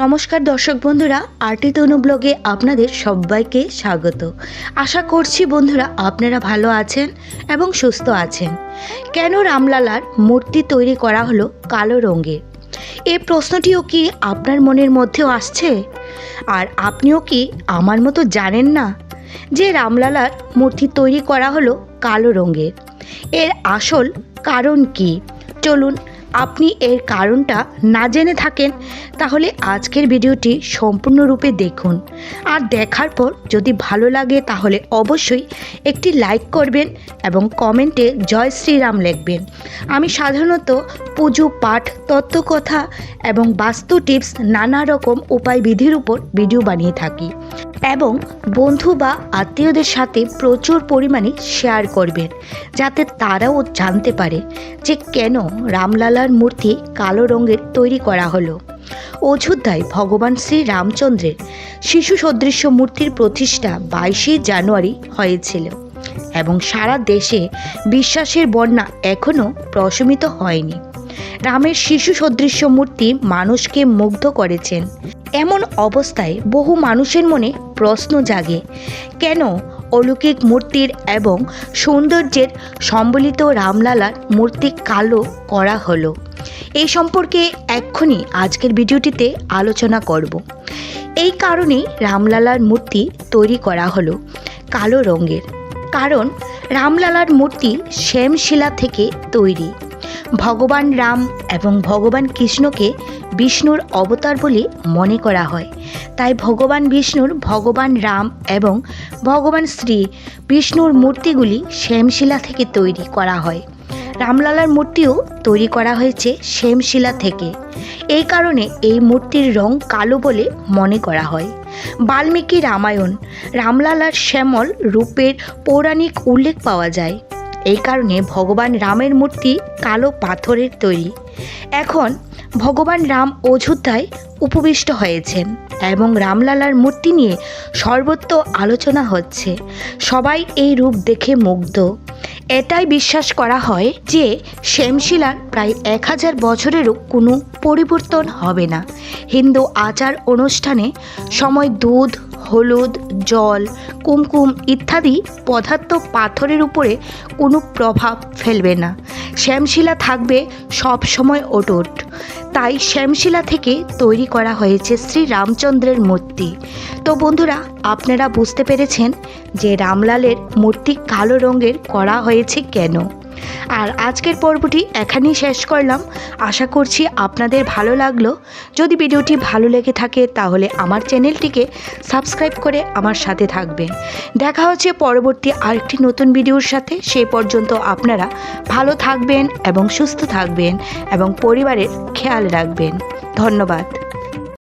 নমস্কার দর্শক বন্ধুরা আরটি তনু ব্লগে আপনাদের সবাইকে স্বাগত। আশা করছি বন্ধুরা আপনারা ভালো আছেন এবং সুস্থ আছেন। কেন রামলালার মূর্তি তৈরি করা হলো কালো রঙের? এ প্রশ্নটিও কি আপনার মনের মধ্যেও আসছে? আর আপনিও কি আমার মতো জানেন না যে রামলালার মূর্তি তৈরি করা হলো কালো রঙের? এর আসল কারণ কি? চলুন আপনি এর কারণটা না জেনে থাকেন, তাহলে আজকের ভিডিওটি সম্পূর্ণরূপে দেখুন। আর দেখার পর যদি ভালো লাগে, তাহলে অবশ্যই একটি লাইক করবেন এবং কমেন্টে জয় শ্রীরাম লিখবেন। আমি সাধারণত পুজো, পাঠ, তত্ত্বকথা এবং বাস্তু টিপস নানা রকম উপায় বিধির উপর ভিডিও বানিয়ে থাকি। এবং বন্ধু বা আত্মীয়দের সাথে প্রচুর পরিমাণে শেয়ার করবেন, যাতে তারাও জানতে পারে যে কেন রামলালার মূর্তি কালো রঙের তৈরি করা হলো। অযোধ্যায় ভগবান শ্রী রামচন্দ্রের শিশু সদৃশ্য মূর্তির প্রতিষ্ঠা বাইশে জানুয়ারি হয়েছিল এবং সারা দেশে বিশ্বাসের বন্যা এখনও প্রশমিত হয়নি। রামের শিশু সদৃশ্য মূর্তি মানুষকে মুগ্ধ করেছেন। এমন অবস্থায় বহু মানুষের মনে প্রশ্ন জাগে, কেন অলৌকিক মূর্তির এবং সৌন্দর্যের সম্বলিত রামলালার মূর্তি কালো করা হলো? এই সম্পর্কে এক্ষুনি আজকের ভিডিওটিতে আলোচনা করব। এই কারণেই রামলালার মূর্তি তৈরি করা হলো কালো রঙের। কারণ রামলালার মূর্তি শ্যামশিলা থেকে তৈরি। ভগবান রাম এবং ভগবান কৃষ্ণকে বিষ্ণুর অবতার বলে মনে করা হয়। তাই ভগবান বিষ্ণুর, ভগবান রাম এবং ভগবান শ্রী বিষ্ণুর মূর্তিগুলি শ্যামশিলা থেকে তৈরি করা হয়। রামলালার মূর্তিও তৈরি করা হয়েছে শ্যামশিলা থেকে। এই কারণে এই মূর্তির রং কালো বলে মনে করা হয়। বাল্মীকি রামায়ণ, রামলালার শ্যামল রূপের পৌরাণিক উল্লেখ পাওয়া যায়। এই কারণে ভগবান রামের মূর্তি কালো পাথরের তৈরি। এখন ভগবান রাম অযোধ্যায় উপবিষ্ট হয়েছেন এবং রামলালার মূর্তি নিয়ে সর্বত্র আলোচনা হচ্ছে। সবাই এই রূপ দেখে মুগ্ধ। এটাই বিশ্বাস করা হয় যে শ্যামশিলার প্রায় এক হাজার বছরেরও কোনো পরিবর্তন হবে না। হিন্দু আচার অনুষ্ঠানে সময় দুধ হলুদ, জল, কুমকুম ইত্যাদি পদার্থ পাথরের উপরে কোনো প্রভাব ফেলবে না। শ্যামশিলা থাকবে সব সময় অটুট। তাই শ্যামশিলা থেকে তৈরি করা হয়েছে শ্রী রামচন্দ্রের মূর্তি। তো বন্ধুরা, আপনারা বুঝতে পেরেছেন যে রামলালের মূর্তি কালো রঙের করা হয়েছে কেন? আর আজকের পর্বটি এখানেই শেষ করলাম। আশা করছি আপনাদের ভালো লাগল। যদি ভিডিওটি ভালো লেগে থাকে তাহলে আমার চ্যানেলটিকে সাবস্ক্রাইব করে আমার সাথে থাকবেন। দেখা হচ্ছে পরবর্তী আরেকটি নতুন ভিডিওর সাথে। সেই পর্যন্ত আপনারা ভালো থাকবেন এবং সুস্থ থাকবেন এবং পরিবারের খেয়াল রাখবেন। ধন্যবাদ।